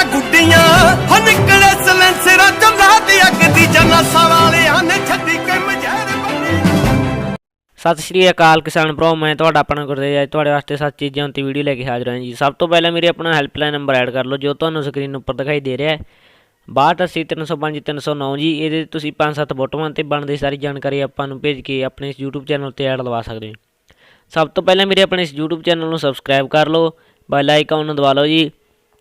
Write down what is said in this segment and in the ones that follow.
ਆ ਗੁੱਡੀਆਂ। ਹੋ ਨਿਕਲੇ ਸਲੈਂਸਰਾਂ ਚੋਂ ਦੀ ਅੱਗ ਦੀ ਜਨਾਸਾਂ ਵਾਲਿਆਂ ਨੇ ਛੱਡੀ ਕੇ ਮਝੈਰ ਬੰਨੀ। ਸਤਿ ਸ਼੍ਰੀ ਅਕਾਲ ਕਿਸਾਨ ਭਰਾ ਮੈਂ ਤੁਹਾਡਾ ਆਪਣਾ ਗੁਰਦੇਵ ਅੱਜ ਤੁਹਾਡੇ ਵਾਸਤੇ ਸੱਤ ਚੀਜ਼ਾਂ ਉੱਤੇ ਵੀਡੀਓ ਲੈ ਕੇ ਹਾਜ਼ਰ ਹਾਂ ਜੀ। ਸਭ ਤੋਂ ਪਹਿਲਾਂ ਮੇਰੇ ਆਪਣਾ ਹੈਲਪਲਾਈਨ ਨੰਬਰ ਐਡ ਕਰ ਲਓ, ਜੋ ਤੁਹਾਨੂੰ ਸਕਰੀਨ ਉੱਪਰ ਦਿਖਾਈ ਦੇ ਰਿਹਾ ਹੈ। 628035 ਜੀ, ਇਹਦੇ ਤੇ ਤੁਸੀਂ 5-7 ਫੋਟੋਆਂ ਤੇ ਬਣਦੀ ਸਾਰੀ ਜਾਣਕਾਰੀ ਆਪਾਂ ਨੂੰ ਭੇਜ ਕੇ ਆਪਣੇ ਇਸ YouTube ਚੈਨਲ ਤੇ ਐਡ ਲਵਾ ਸਕਦੇ ਹੋ। ਸਭ ਤੋਂ ਪਹਿਲਾਂ ਮੇਰੇ ਆਪਣੇ ਇਸ YouTube ਚੈਨਲ ਨੂੰ ਸਬਸਕ੍ਰਾਈਬ ਕਰ ਲਓ ਬੈਲ ਆਈਕਨ ਨੂੰ ਦਬਾ ਲਓ ਜੀ।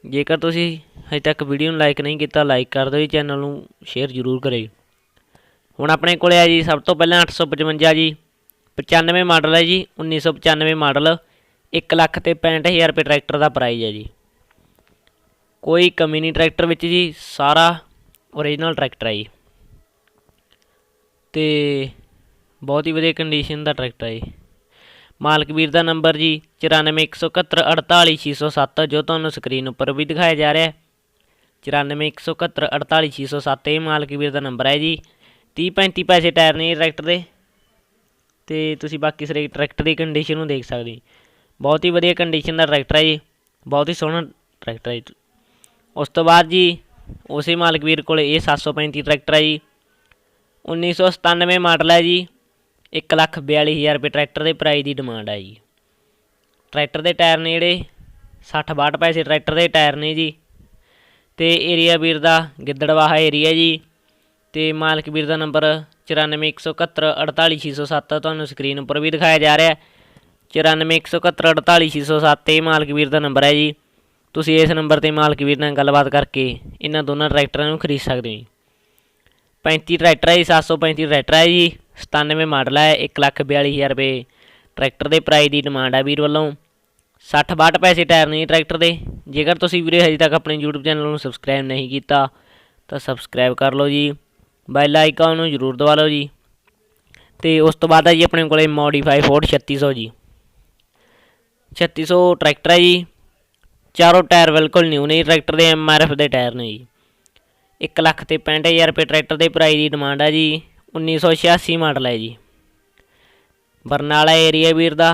ਜੇਕਰ ਤੁਸੀਂ ਹਜੇ ਤੱਕ ਵੀਡੀਓ ਨੂੰ ਲਾਈਕ ਨਹੀਂ ਕੀਤਾ ਲਾਈਕ ਕਰ ਦਿਓ ਜੀ ਚੈਨਲ ਨੂੰ ਸ਼ੇਅਰ ਜ਼ਰੂਰ ਕਰਿਓ। ਹੁਣ ਆਪਣੇ ਕੋਲੇ ਆ ਜੀ, ਸਭ ਤੋਂ ਪਹਿਲਾਂ 855 ਜੀ 95 ਮਾਡਲ ਹੈ ਜੀ 1995 ਮਾਡਲ 1 ਲੱਖ ਤੇ 65000 ਰੁਪਏ ਟਰੈਕਟਰ ਦਾ ਪ੍ਰਾਈਸ ਹੈ ਜੀ। ਕੋਈ ਕਮੀ ਨਹੀਂ ਟਰੈਕਟਰ ਵਿੱਚ ਜੀ, ਸਾਰਾ ਓਰੀਜਨਲ ਟਰੈਕਟਰ ਹੈ ਜੀ। ਤੇ ਬਹੁਤ ਹੀ ਵਧੀਆ ਕੰਡੀਸ਼ਨ ਦਾ ਟਰੈਕਟਰ ਹੈ ਜੀ। ਮਾਲਕ ਵੀਰ ਦਾ ਨੰਬਰ ਜੀ 9417148607 ਜੋ ਤੁਹਾਨੂੰ ਸਕਰੀਨ ਉੱਪਰ ਵੀ ਦਿਖਾਇਆ ਜਾ ਰਿਹਾ ਹੈ। 9417148607 ਇਹ ਮਾਲਕ ਵੀਰ ਦਾ ਨੰਬਰ ਹੈ ਜੀ। 30 35 ਪੈਸੇ ਟਾਇਰ ਨੇ ਜੀ ਟਰੈਕਟਰ ਦੇ। ਤੇ ਤੁਸੀਂ ਬਾਕੀ ਸਾਰੇ ਟਰੈਕਟਰ ਦੀ ਕੰਡੀਸ਼ਨ ਨੂੰ ਦੇਖ ਸਕਦੇ ਬਹੁਤ ਹੀ ਵਧੀਆ ਕੰਡੀਸ਼ਨ ਦਾ ਟਰੈਕਟਰ ਹੈ ਜੀ। ਬਹੁਤ ਹੀ ਸੋਹਣਾ ਟਰੈਕਟਰ ਹੈ ਉਸ ਤੋਂ ਬਾਅਦ ਜੀ, ਉਸੇ ਮਾਲਕ ਵੀਰ ਕੋਲ ਇਹ 735 ਟਰੈਕਟਰ ਹੈ ਜੀ। 1997 ਮਾਡਲ ਹੈ ਜੀ। 142000 ਰੁਪਏ ਟਰੈਕਟਰ ਦੇ ਪ੍ਰਾਈਸ ਦੀ ਡਿਮਾਂਡ ਹੈ ਜੀ। ਟਰੈਕਟਰ ਦੇ ਟਾਇਰ ਨੇ ਜਿਹੜੇ 60 62 ਪੈਸੇ ਟਰੈਕਟਰ ਦੇ ਟਾਇਰ ਨੇ ਜੀ। ਤੇ ਏਰੀਆ ਵੀਰ ਦਾ ਗਿੱਦੜਵਾਹਾ ਏਰੀਆ ਜੀ। ਤੇ ਮਾਲਕ ਵੀਰ ਦਾ ਨੰਬਰ 9417148607 ਤੁਹਾਨੂੰ ਸਕਰੀਨ ਉੱਪਰ ਵੀ ਦਿਖਾਇਆ ਜਾ ਰਿਹਾ। ਹੈ 9417148607 ਇਹ ਮਾਲਕ ਵੀਰ ਦਾ ਨੰਬਰ ਹੈ ਜੀ। ਤੁਸੀਂ ਇਸ ਨੰਬਰ ਤੇ ਮਾਲਕ ਵੀਰ ਨਾਲ ਗੱਲਬਾਤ ਕਰਕੇ ਇਹਨਾਂ ਦੋਨਾਂ ਟਰੈਕਟਰਾਂ ਨੂੰ ਖਰੀਦ ਸਕਦੇ ਹੋ ਜੀ। 35 ਟਰੈਕਟਰ ਹੈ ਜੀ 735 ਟਰੈਕਟਰ ਹੈ ਜੀ 97 ਮਾਡਲ ਹੈ 142000 ਰੁਪਏ। ਟਰੈਕਟਰ ਦੇ ਪ੍ਰਾਈਸ ਦੀ ਡਿਮਾਂਡ ਹੈ ਵੀਰ ਵੱਲੋਂ। 60 62 ਪੈਸੇ ਟਾਇਰ ਨੇ ਜੀ ਟਰੈਕਟਰ ਦੇ। ਜੇਕਰ ਤੁਸੀਂ ਵੀਰੇ ਹਜੇ ਤੱਕ ਆਪਣੇ YouTube ਚੈਨਲ ਨੂੰ ਸਬਸਕ੍ਰਾਈਬ ਨਹੀਂ ਕੀਤਾ, ਤਾਂ ਸਬਸਕ੍ਰਾਈਬ ਕਰ ਲਓ ਜੀ। ਬੈਲ ਆਈਕਨ ਨੂੰ ਜ਼ਰੂਰ ਦਬਾ ਲਓ ਜੀ। ਤੇ ਉਸ ਤੋਂ ਬਾਅਦ ਹੈ ਜੀ ਆਪਣੇ ਕੋਲੇ ਮੋਡੀਫਾਈ ਫੋਰਡ 3600 ਜੀ। 3600 ਟਰੈਕਟਰ ਹੈ ਜੀ। ਚਾਰੋਂ ਟਾਇਰ ਬਿਲਕੁਲ ਨਿਊ ਨੇ ਟਰੈਕਟਰ ਦੇ ਐਮਆਰਐਫ ਦੇ ਟਾਇਰ ਨੇ ਜੀ। 1 ਲੱਖ ਤੇ 65000 ਰੁਪਏ ਟਰੈਕਟਰ ਦੇ ਪ੍ਰਾਈਸ ਦੀ ਡਿਮਾਂਡ ਹੈ ਜੀ 1986 ਮਾਡਲ ਹੈ ਜੀ। ਬਰਨਾਲਾ ਏਰੀਆ ਵੀਰ ਦਾ,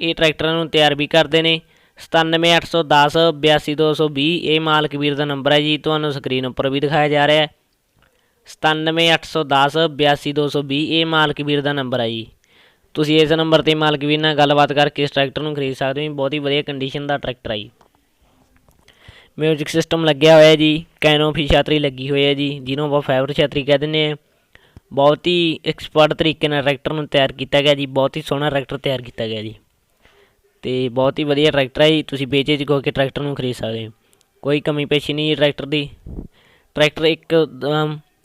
ਇਹ ਟਰੈਕਟਰਾਂ ਨੂੰ ਤਿਆਰ ਵੀ ਕਰਦੇ ਨੇ। 97810 82220 ਇਹ ਮਾਲਕ ਵੀਰ ਦਾ ਨੰਬਰ ਹੈ ਜੀ, ਤੁਹਾਨੂੰ ਸਕਰੀਨ ਉੱਪਰ ਵੀ ਦਿਖਾਇਆ ਜਾ ਰਿਹਾ ਹੈ। 97810 82220 ਇਹ ਮਾਲਕ ਵੀਰ ਦਾ ਨੰਬਰ ਹੈ ਜੀ। ਤੁਸੀਂ ਇਸ ਨੰਬਰ ਤੇ ਮਾਲਕ ਵੀਰ ਨਾਲ ਗੱਲਬਾਤ ਕਰਕੇ ਇਸ ਟਰੈਕਟਰ ਨੂੰ ਖਰੀਦ ਸਕਦੇ ਹੋ ਬਹੁਤ ਹੀ ਵਧੀਆ ਕੰਡੀਸ਼ਨ ਦਾ ਟਰੈਕਟਰ ਹੈ ਜੀ। ਮਿਊਜ਼ਿਕ ਸਿਸਟਮ ਲੱਗਿਆ ਹੋਇਆ ਹੈ ਜੀ ਕੈਨੋਪੀ ਛਾਤਰੀ ਲੱਗੀ ਹੋਈ ਹੈ ਜੀ ਜਿਹਨੂੰ ਆਪਾਂ ਫਾਈਬਰ ਛਾਤਰੀ ਕਹਿ ਦਿੰਦੇ ਹਾਂ ਬਹੁਤ ਹੀ ਐਕਸਪਰਟ ਤਰੀਕੇ ਨਾਲ ਟਰੈਕਟਰ ਨੂੰ ਤਿਆਰ ਕੀਤਾ ਗਿਆ ਜੀ ਬਹੁਤ ਹੀ ਸੋਹਣਾ ਟਰੈਕਟਰ ਤਿਆਰ ਕੀਤਾ ਗਿਆ ਜੀ ਤੇ ਬਹੁਤ ਹੀ ਵਧੀਆ ਟਰੈਕਟਰ ਹੈ ਜੀ ਤੁਸੀਂ ਵੇਚੇ 'ਚ ਹੋ ਕੇ ਟਰੈਕਟਰ ਨੂੰ ਖਰੀਦ ਸਕਦੇ ਹੋ ਕੋਈ ਕਮੀ ਪੇਸ਼ੀ ਨਹੀਂ ਜੀ ਟਰੈਕਟਰ ਦੀ ਟਰੈਕਟਰ ਇੱਕ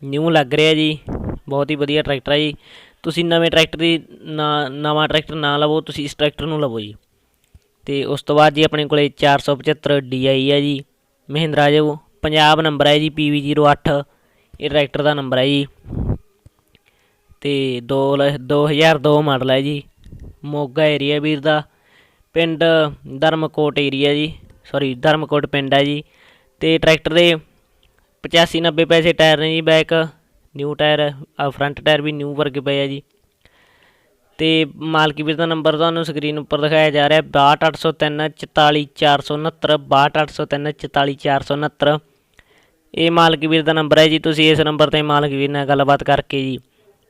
ਨਿਊ ਲੱਗ ਰਿਹਾ ਜੀ ਬਹੁਤ ਹੀ ਵਧੀਆ ਟਰੈਕਟਰ ਹੈ ਜੀ ਤੁਸੀਂ ਨਵੇਂ ਟਰੈਕਟਰ ਦੀ ਨਾ ਨਵਾਂ ਟਰੈਕਟਰ ਨਾ ਲਵੋ ਤੁਸੀਂ ਇਸ ਟਰੈਕਟਰ ਨੂੰ ਲਵੋ ਜੀ ਤੇ ਉਸ ਤੋਂ ਬਾਅਦ ਜੀ ਆਪਣੇ ਕੋਲੇ 475 DI ਹੈ ਜੀ ਮਹਿੰਦਰਾ ਜੋ ਪੰਜਾਬ ਨੰਬਰ ਹੈ ਜੀ PV08 ਇਹ ਟਰੈਕਟਰ ਦਾ ਨੰਬਰ ਹੈ ਜੀ। ਤੇ 2 2002 ਮਾਡਲ ਹੈ ਜੀ। ਮੋਗਾ ਏਰੀਆ ਵੀਰ ਦਾ। ਪਿੰਡ ਧਰਮਕੋਟ ਏਰੀਆ ਜੀ। ਸੌਰੀ ਧਰਮਕੋਟ ਪਿੰਡ ਹੈ ਜੀ। ਤੇ ਟਰੈਕਟਰ ਦੇ 85 90 ਪੈਸੇ ਟਾਇਰ ਨੇ ਜੀ back new tyre front tyre ਵੀ ਨਿਊ ਵਰਗੇ ਪਏ ਆ ਜੀ। ਤੇ ਮਾਲਕੀ ਵੀਰ ਦਾ ਨੰਬਰ ਤੁਹਾਨੂੰ ਸਕਰੀਨ ਉੱਪਰ ਦਿਖਾਇਆ ਜਾ ਰਿਹਾ 62803 44469 62803 44469 ਇਹ ਮਾਲਕੀ ਵੀਰ ਦਾ ਨੰਬਰ ਹੈ ਜੀ, ਤੁਸੀਂ ਇਸ ਨੰਬਰ ਤੇ ਮਾਲਕ ਵੀਰ ਨਾਲ ਗੱਲਬਾਤ ਕਰਕੇ ਜੀ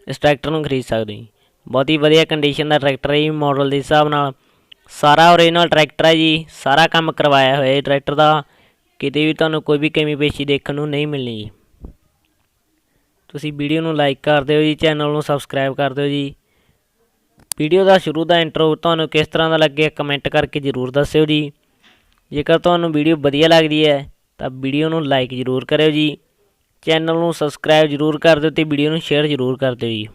ਇਸ ਟਰੈਕਟਰ ਨੂੰ ਖਰੀਦ ਸਕਦੇ ਹੋ ਜੀ। ਬਹੁਤ ਹੀ ਵਧੀਆ ਕੰਡੀਸ਼ਨ ਦਾ ਟਰੈਕਟਰ ਹੈ ਜੀ ਮਾਡਲ ਦੇ ਹਿਸਾਬ ਨਾਲ। ਸਾਰਾ ਓਰੀਜਨਲ ਟਰੈਕਟਰ ਹੈ ਜੀ, ਸਾਰਾ ਕੰਮ ਕਰਵਾਇਆ ਹੋਇਆ ਹੈ ਟਰੈਕਟਰ ਦਾ। ਕਿਤੇ ਵੀ ਤੁਹਾਨੂੰ ਕੋਈ ਵੀ ਕਮੀ ਪੇਸ਼ੀ ਦੇਖਣ ਨੂੰ ਨਹੀਂ ਮਿਲਣੀ ਜੀ। ਤੁਸੀਂ ਵੀਡੀਓ ਨੂੰ ਲਾਈਕ ਕਰ ਦਿਓ ਜੀ, ਚੈਨਲ ਨੂੰ ਸਬਸਕ੍ਰਾਈਬ ਕਰ ਦਿਓ ਜੀ। ਵੀਡੀਓ ਦਾ ਸ਼ੁਰੂ ਦਾ ਇੰਟਰੋ ਤੁਹਾਨੂੰ ਕਿਸ ਤਰ੍ਹਾਂ ਦਾ ਲੱਗਿਆ ਕਮੈਂਟ ਕਰਕੇ ਜ਼ਰੂਰ ਦੱਸਿਓ ਜੀ। ਜੇਕਰ ਤੁਹਾਨੂੰ ਵੀਡੀਓ ਵਧੀਆ ਲੱਗਦੀ ਹੈ, ਤਾਂ ਵੀਡੀਓ ਨੂੰ ਲਾਈਕ ਜ਼ਰੂਰ ਕਰਿਓ ਜੀ। ਚੈਨਲ ਨੂੰ ਸਬਸਕ੍ਰਾਈਬ ਜ਼ਰੂਰ ਕਰ ਦਿਓ ਤੇ ਵੀਡੀਓ ਨੂੰ ਸ਼ੇਅਰ ਜ਼ਰੂਰ ਕਰ ਦਿਓ ਜੀ।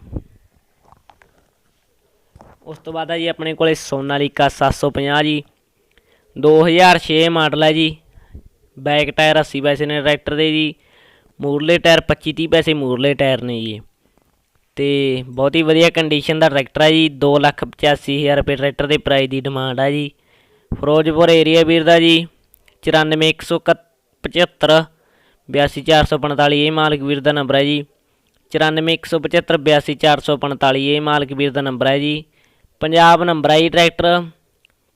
ਉਸ ਤੋਂ ਬਾਅਦ ਆ ਜੀ ਆਪਣੇ ਕੋਲੇ ਸੋਨਾਲੀਕਾ 750 ਜੀ। 2006 ਮਾਡਲ ਹੈ ਜੀ। ਬੈਕ ਟਾਇਰ 80 ਪੈਸੇ ਨੇ ਟਰੈਕਟਰ ਦੇ ਜੀ। ਮੂਰਲੇ ਟਾਇਰ 25 30 ਪੈਸੇ ਮੂਰਲੇ ਟਾਇਰ ਨੇ ਜੀ। ਤੇ ਬਹੁਤ ਹੀ ਵਧੀਆ ਕੰਡੀਸ਼ਨ ਦਾ ਟਰੈਕਟਰ ਹੈ ਜੀ 285000 ਰੁਪਏ ਟਰੈਕਟਰ ਦੇ ਪ੍ਰਾਈਸ ਦੀ ਡਿਮਾਂਡ ਹੈ ਜੀ। ਫਿਰੋਜ਼ਪੁਰ ਏਰੀਆ ਵੀਰ ਦਾ ਜੀ 94175 82445 ਇਹ ਮਾਲਕ ਵੀਰ ਦਾ ਨੰਬਰ ਹੈ ਜੀ। 94175 82445 ਇਹ ਮਾਲਕ ਵੀਰ ਦਾ ਨੰਬਰ ਹੈ ਜੀ। ਪੰਜਾਬ ਨੰਬਰ ਹੈ ਜੀ ਟਰੈਕਟਰ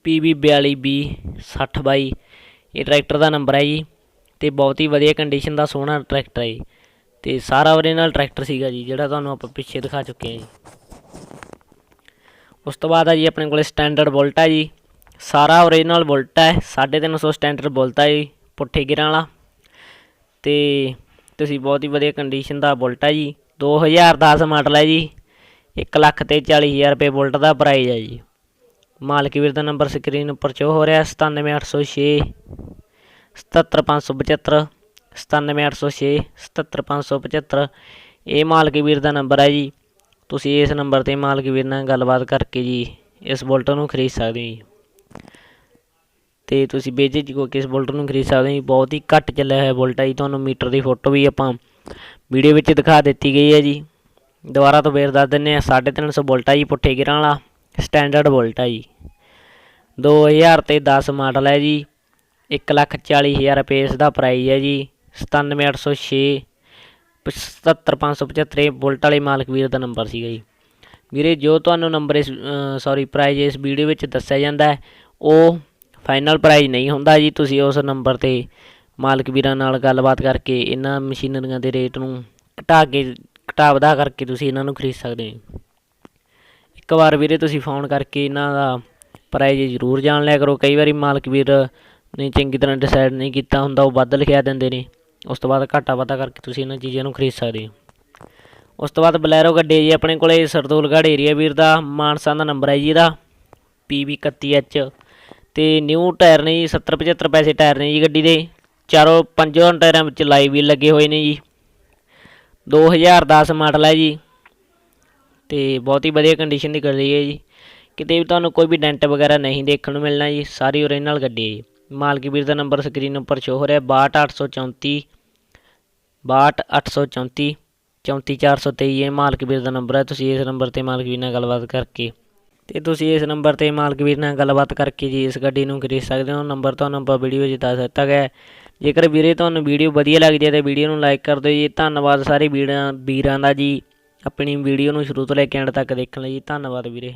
PB 42B 60 ਬਾਈ, ਇਹ ਟਰੈਕਟਰ ਦਾ ਨੰਬਰ ਹੈ ਜੀ। ਤੇ ਬਹੁਤ ਹੀ ਵਧੀਆ ਕੰਡੀਸ਼ਨ ਦਾ ਸੋਹਣਾ ਟਰੈਕਟਰ ਹੈ ਜੀ। ਤੇ ਸਾਰਾ ਓਰੀਜਨਲ ਟਰੈਕਟਰ ਸੀਗਾ ਜੀ, ਜਿਹੜਾ ਤੁਹਾਨੂੰ ਆਪਾਂ ਪਿੱਛੇ ਦਿਖਾ ਚੁੱਕੇ ਹਾਂ ਜੀ। ਉਸ ਤੋਂ ਬਾਅਦ ਆ ਜੀ ਆਪਣੇ ਕੋਲੇ ਸਟੈਂਡਰਡ ਬੁਲਟ ਹੈ ਜੀ। ਸਾਰਾ ਓਰੀਜਨਲ ਬੁਲਟ ਹੈ 350 ਸਟੈਂਡਰਡ ਬੁਲਟ ਹੈ ਜੀ, ਪੁੱਠੇ ਗਿਰਾਂ ਵਾਲਾ। ਤੇ ਤੁਸੀਂ ਬਹੁਤ ਹੀ ਵਧੀਆ ਕੰਡੀਸ਼ਨ ਦਾ ਬੁਲਟ ਹੈ ਜੀ। 2010 ਮਾਡਲ ਹੈ ਜੀ। 1 ਲੱਖ ਤੇ 40000 ਰੁਪਏ ਬੁਲਟ ਦਾ ਪ੍ਰਾਈਸ ਹੈ ਜੀ। ਮਾਲਕ ਵੀਰ ਦਾ ਨੰਬਰ ਸਕਰੀਨ ਉੱਪਰ ਸ਼ੋ ਹੋ ਰਿਹਾ 97806 77575 97806 77575 ਇਹ ਮਾਲਕ ਵੀਰ ਦਾ ਨੰਬਰ ਹੈ ਜੀ। ਤੁਸੀਂ ਇਸ ਨੰਬਰ ਤੇ ਮਾਲਕ ਵੀਰ ਨਾਲ ਗੱਲਬਾਤ ਕਰਕੇ ਜੀ ਇਸ ਬੁਲਟ ਨੂੰ ਖਰੀਦ ਸਕਦੇ ਹੋ ਜੀ। ਤੇ ਤੁਸੀਂ ਬੇਜੇ ਜੀ ਕੋ ਕਿਸ ਬੁਲਟ ਨੂੰ ਖਰੀਦ ਸਕਦੇ ਹੋ ਜੀ। ਬਹੁਤ ਹੀ ਘੱਟ ਚੱਲਿਆ ਹੋਇਆ ਬੁਲਟ ਹੈ ਜੀ। ਤੁਹਾਨੂੰ ਮੀਟਰ ਦੀ ਫੋਟੋ ਵੀ ਆਪਾਂ ਵੀਡੀਓ ਵਿੱਚ ਦਿਖਾ ਦਿੱਤੀ ਗਈ ਹੈ ਜੀ। ਦੁਬਾਰਾ ਤੋਂ ਫੇਰ ਦੱਸ ਦਿੰਨੇ ਆ 350 ਬੁਲਟ ਹੈ ਜੀ ਪੁੱਠੇ ਗਿਰਾਂ ਵਾਲਾ, ਸਟੈਂਡਰਡ ਬੁਲਟ ਹੈ ਜੀ। 2000 ਤੇ 10 ਮਾਡਲ ਹੈ ਜੀ। 140000 ਰੁਪਏ ਇਸ ਦਾ ਪ੍ਰਾਈਸ ਹੈ ਜੀ। 97806 77575 ਬੁਲਟ ਵਾਲੇ ਮਾਲਕ ਵੀਰ ਦਾ ਨੰਬਰ ਸੀਗਾ ਜੀ। ਵੀਰੇ, ਜੋ ਤੁਹਾਨੂੰ ਨੰਬਰ ਇਸ ਸੌਰੀ ਪ੍ਰਾਈਜ਼ ਇਸ ਵੀਡੀਓ ਵਿੱਚ ਦੱਸਿਆ ਜਾਂਦਾ ਹੈ, ਉਹ ਫਾਈਨਲ ਪ੍ਰਾਈਜ਼ ਨਹੀਂ ਹੁੰਦਾ ਜੀ। ਤੁਸੀਂ ਉਸ ਨੰਬਰ ਤੇ ਮਾਲਕ ਵੀਰਾਂ ਨਾਲ ਗੱਲਬਾਤ ਕਰਕੇ ਇਹਨਾਂ ਮਸ਼ੀਨਰੀਆਂ ਦੇ ਰੇਟ ਨੂੰ ਘਟਾ ਕੇ, ਘਟਾ ਵਧਾ ਕਰਕੇ ਤੁਸੀਂ ਇਹਨਾਂ ਨੂੰ ਖਰੀਦ ਸਕਦੇ ਹੋ। ਇੱਕ ਵਾਰ ਵੀਰੇ, ਤੁਸੀਂ ਫੋਨ ਕਰਕੇ ਇਹਨਾਂ ਦਾ ਪ੍ਰਾਈਜ਼ ਜ਼ਰੂਰ ਜਾਣ ਲਿਆ ਕਰੋ। ਕਈ ਵਾਰੀ ਮਾਲਕ ਵੀਰ ਨੇ ਚੰਗੀ ਤਰ੍ਹਾਂ ਡਿਸਾਈਡ ਨਹੀਂ ਕੀਤਾ ਹੁੰਦਾ, ਉਹ ਵੱਧ ਲਿਖਿਆ ਦਿੰਦੇ ਨੇ। ਉਸ ਤੋਂ ਬਾਅਦ ਘਾਟਾ ਵਾਧਾ ਕਰਕੇ ਤੁਸੀਂ ਇਹਨਾਂ ਚੀਜ਼ਾਂ ਨੂੰ ਖਰੀਦ ਸਕਦੇ ਹੋ। ਉਸ ਤੋਂ ਬਾਅਦ ਬਲੈਰੋ ਗੱਡੀ ਜੀ, ਆਪਣੇ ਕੋਲੇ ਸਰਦੂਲਗੜ੍ਹ ਏਰੀਆ ਵੀਰ ਦਾ, ਮਾਨਸਾ ਦਾ ਨੰਬਰ ਹੈ ਜੀ ਇਹਦਾ PB 31H ਤੇ ਨਿਊ ਟਾਇਰ ਨੇ ਜੀ 70 75 ਪੈਸੇ ਟਾਇਰ ਨੇ ਜੀ ਗੱਡੀ ਦੇ। ਚਾਰੋਂ ਪੰਜੋਂ ਟਾਇਰਾਂ ਵਿੱਚ ਲਾਈਵ ਵੀ ਲੱਗੇ ਹੋਏ ਨੇ ਜੀ। 2010 ਮਾਡਲ ਹੈ ਜੀ। ਤੇ ਬਹੁਤ ਹੀ ਵਧੀਆ ਕੰਡੀਸ਼ਨ ਦੀ ਗੱਡੀ ਹੈ ਜੀ। ਕਿਤੇ ਵੀ ਤੁਹਾਨੂੰ ਕੋਈ ਵੀ ਡੈਂਟ ਵਗੈਰਾ ਨਹੀਂ ਦੇਖਣ ਨੂੰ ਮਿਲਣਾ ਜੀ, ਸਾਰੀ ਓਰੀਜਨਲ ਗੱਡੀ ਹੈ ਜੀ। ਮਾਲਕੀ ਵੀਰ ਦਾ ਨੰਬਰ ਸਕਰੀਨ ਉੱਪਰ ਸ਼ੋ ਹੋ ਰਿਹਾ 62834 62834 34423 ਇਹ ਮਾਲਕ ਵੀਰ ਦਾ ਨੰਬਰ ਹੈ। ਤੁਸੀਂ ਇਸ ਨੰਬਰ ਤੇ ਮਾਲਕ ਵੀਰ ਨਾਲ ਗੱਲਬਾਤ ਕਰਕੇ ਤੇ ਤੁਸੀਂ ਇਸ ਨੰਬਰ ਤੇ ਮਾਲਕ ਵੀਰ ਨਾਲ ਗੱਲਬਾਤ ਕਰਕੇ ਜੀ ਇਸ ਗੱਡੀ ਨੂੰ ਖਰੀਦ ਸਕਦੇ ਹੋ। ਨੰਬਰ ਤੁਹਾਨੂੰ ਆਪਾਂ ਵੀਡੀਓ ਵਿੱਚ ਦੱਸ ਦਿੱਤਾ ਗਿਆ ਜੇਕਰ ਵੀਰੇ ਤੁਹਾਨੂੰ ਵੀਡੀਓ ਵਧੀਆ ਲੱਗਦੀ ਹੈ ਤਾਂ ਵੀਡੀਓ ਨੂੰ ਲਾਈਕ ਕਰ ਦਿਓ ਜੀ। ਧੰਨਵਾਦ ਸਾਰੇ ਵੀਰਾਂ ਵੀਰਾਂ ਦਾ ਜੀ। ਆਪਣੀ ਵੀਡੀਓ ਨੂੰ ਸ਼ੁਰੂ ਤੋਂ ਲੈ ਕੇ ਐਂਡ ਤੱਕ ਦੇਖਣ ਲਈ ਜੀ। ਧੰਨਵਾਦ ਵੀਰੇ।